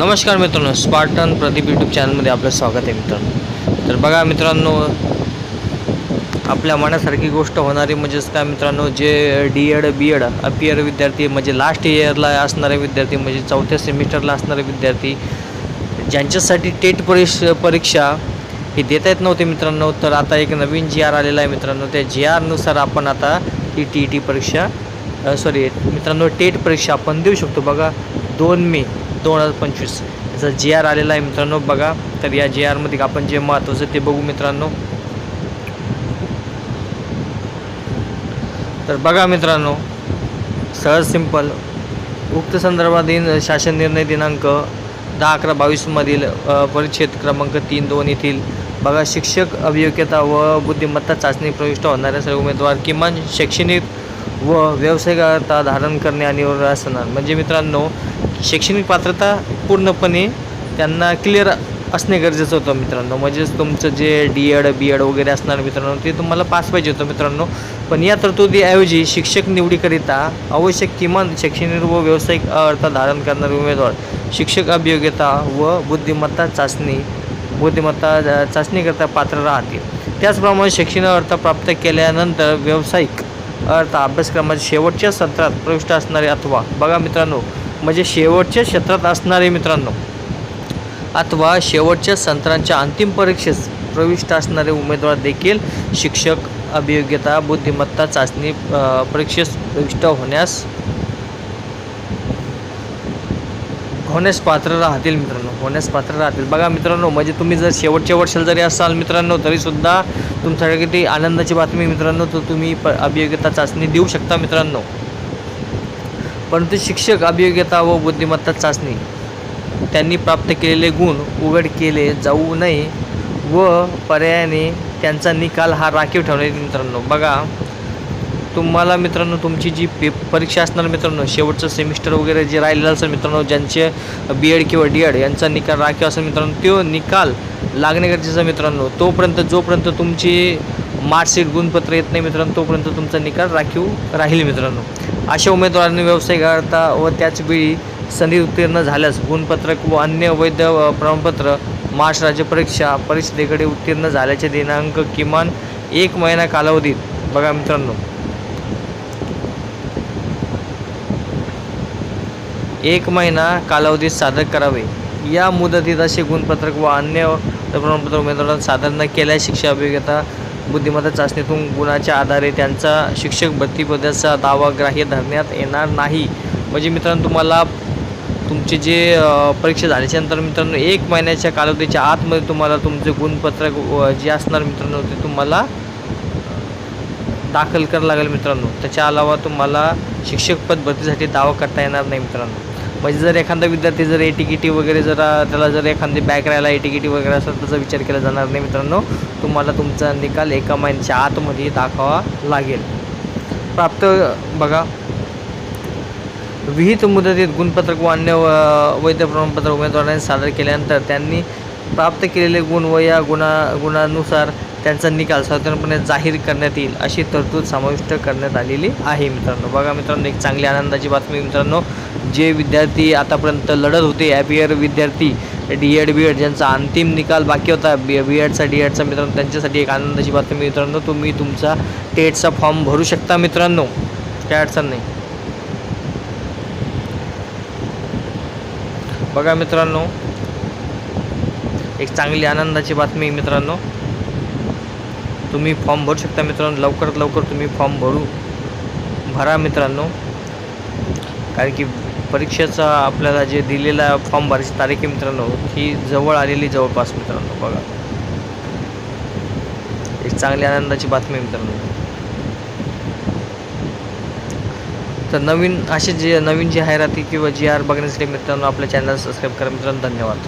नमस्कार मित्रांनो Spartan Pradeep YouTube चॅनलमध्ये आपलं स्वागत आहे मित्रांनो. तर बघा मित्रांनो आपल्या मनासारखी गोष्ट होणारी म्हणजेच काय मित्रांनो जे D Ed B Ed appear विद्यार्थी म्हणजे लास्ट इयरला असणारे विद्यार्थी म्हणजे चौथ्या सेमिस्टरला असणारे विद्यार्थी ज्यांच्यासाठी टेट परीक्ष परीक्षा ही देता येत नव्हते मित्रांनो तर आता एक नवीन जी आर आलेला आहे मित्रांनो त्या जी आरनुसार आपण आता ही टी ई टी परीक्षा सॉरी मित्रांनो टेट परीक्षा आपण देऊ शकतो. बघा दोन मे दोन हजार पंचवीस. याचा जी आर आलेला आहे मित्रांनो बघा. तर या जी आरमध्ये आपण जे महत्त्वाचं ते बघू मित्रांनो. तर बघा मित्रांनो सहज सिंपल उक्त संदर्भातील शासन निर्णय दिनांक दहा अकरा बावीसमधील परिच्छेद क्रमांक तीन दोन येथील. बघा शिक्षक अभियोग्यता व बुद्धिमत्ता चाचणी प्रविष्ट होणाऱ्या सर्व उमेदवार किमान शैक्षणिक व व्यावसायिकता धारण करणे अनिवार्य असणार. म्हणजे मित्रांनो शैक्षणिक पात्रता पूर्णपणे त्यांना क्लिअर असणे गरजेचं होतं मित्रांनो. म्हणजेच तुमचं जे डी एड बी एड वगैरे असणार मित्रांनो ते तुम्हाला पास पाहिजे होतं मित्रांनो. पण या तरतुदीऐवजी शिक्षक निवडीकरिता आवश्यक किमान शैक्षणिक व व्यावसायिक अर्थ धारण करणारे उमेदवार शिक्षक अभियोग्यता व बुद्धिमत्ता चाचणी बुद्धिमत्ता चाचणीकरता पात्र राहतील. त्याचप्रमाणे शैक्षणिक अर्थ प्राप्त केल्यानंतर व्यावसायिक अर्थ अभ्यासक्रमाच्या शेवटच्या सत्रात प्रविष्ट असणारे अथवा बघा मित्रांनो म्हणजे शेवटच्या क्षेत्रात असणारे मित्रांनो अथवा शेवटच्या संत्रांच्या अंतिम परीक्षेस प्रविष्ट असणारे उमेदवार देखील शिक्षक अभियोग्यता बुद्धिमत्ता चाचणी परीक्षेस प्रविष्ट होण्यास होण्यास पात्र राहतील मित्रांनो होण्यास पात्र राहतील. बघा मित्रांनो म्हणजे तुम्ही जर शेवटच्या वर्षाला जरी असाल मित्रांनो तरीसुद्धा तुमच्यासाठी आनंदाची बातमी मित्रांनो तर तुम्ही प अभियोग्यता चाचणी देऊ शकता मित्रांनो. परंतु शिक्षक अभियोग्यता व बुद्धिमत्ता चाचणी त्यांनी प्राप्त केलेले गुण उघड केले जाऊ नये व पर्यायाने त्यांचा निकाल हा राखीव ठेवण्यात मित्रांनो. बघा तुम्हाला मित्रांनो तुमची जी पे परीक्षा असणार मित्रांनो शेवटचं सेमिस्टर वगैरे जे राहिलेलं असेल मित्रांनो ज्यांचे बी एड किंवा डी एड यांचा निकाल राखीव असेल मित्रांनो तो निकाल लागणे गरजेचं मित्रांनो. तोपर्यंत जोपर्यंत तुमची मार्कशीट गुणपत्र येत नाही मित्रांनो तोपर्यंत तुमचा निकाल राखीव राहील मित्रांनो. अशा उमेदवारांनी व्यवसाय अर्हता व त्याचवेळी संधी उत्तीर्ण झाल्यास गुणपत्रक व अन्य वैध प्रमाणपत्र महाराष्ट्र राज्य परीक्षा परिषदेकडे उत्तीर्ण झाल्याचे दिनांक किमान एक महिना कालावधीत. बघा मित्रांनो. एक महिना कालावधीत सादर करावे. या मुदतीत असे गुणपत्रक व अन्य प्रमाणपत्र उमेदवारांना सादर न केल्यास शिक्षा अभियोग्यता बुद्धिमत्ता चाचणीतून गुणाच्या आधारे त्यांचा शिक्षक भरतीपदाचा दावा ग्राह्य धरण्यात येणार नाही. म्हणजे मित्रांनो तुम्हाला तुमचे जे परीक्षा झाल्याच्यानंतर मित्रांनो एक महिन्याच्या कालावधीच्या आतमध्ये तुम्हाला तुमचे गुणपत्रक जे असणार मित्रांनो ते तुम्हाला दाखल करावं लागेल मित्रांनो. त्याच्या अलावा तुम्हाला शिक्षक पद भरतीसाठी दावा करता येणार नाही मित्रांनो. म्हणजे जर एखादा विद्यार्थी जर ए टी वगैरे जर त्याला जर एखादी बॅक राहायला ए टी वगैरे असेल त्याचा विचार केला जाणार नाही मित्रांनो. तुम्हाला तुमचा निकाल एका महिन्याच्या आतमध्ये दाखवावा लागेल. प्राप्त बघा. विहित मुदतीत गुणपत्रक व अन्य वैध प्रमाणपत्र उमेदवारांनी सादर केल्यानंतर त्यांनी प्राप्त केलेले गुण व या गुणा गुणानुसार त्यांचा निकाल साधारणपणे जाहीर करण्यात येईल अशी तरतूद समाविष्ट करण्यात आलेली आहे मित्रांनो. बघा मित्रांनो एक चांगली आनंदाची बातमी मित्रांनो. जे विद्यार्थी आतापर्यंत लढत होते ॲपियर विद्यार्थी डी एड बी एड ज्यांचा अंतिम निकाल बाकी होता बी बी एडचा डी एडचा मित्रांनो त्यांच्यासाठी एक आनंदाची बातमी मित्रांनो तुम्ही तुमचा टेटचा फॉर्म भरू शकता मित्रांनो. काय अडचण नाही. बघा मित्रांनो एक चांगली आनंदाची बातमी मित्रांनो. तुम्ही फॉर्म भरू शकता मित्रांनो. लवकरात लवकर तुम्ही फॉर्म भरू भरा मित्रांनो. कारण की परीक्षेचा आपल्याला जे दिलेला फॉर्म भरायची तारीख आहे मित्रांनो ही जवळ आलेली जवळपास मित्रांनो बघा. एक चांगली आनंदाची बातमी आहे मित्रांनो. तर नवीन असे जे नवीन जी जाहिराती किंवा जी आर बघण्यासाठी मित्रांनो आपल्या चॅनल सबस्क्राईब करा मित्रांनो. धन्यवाद.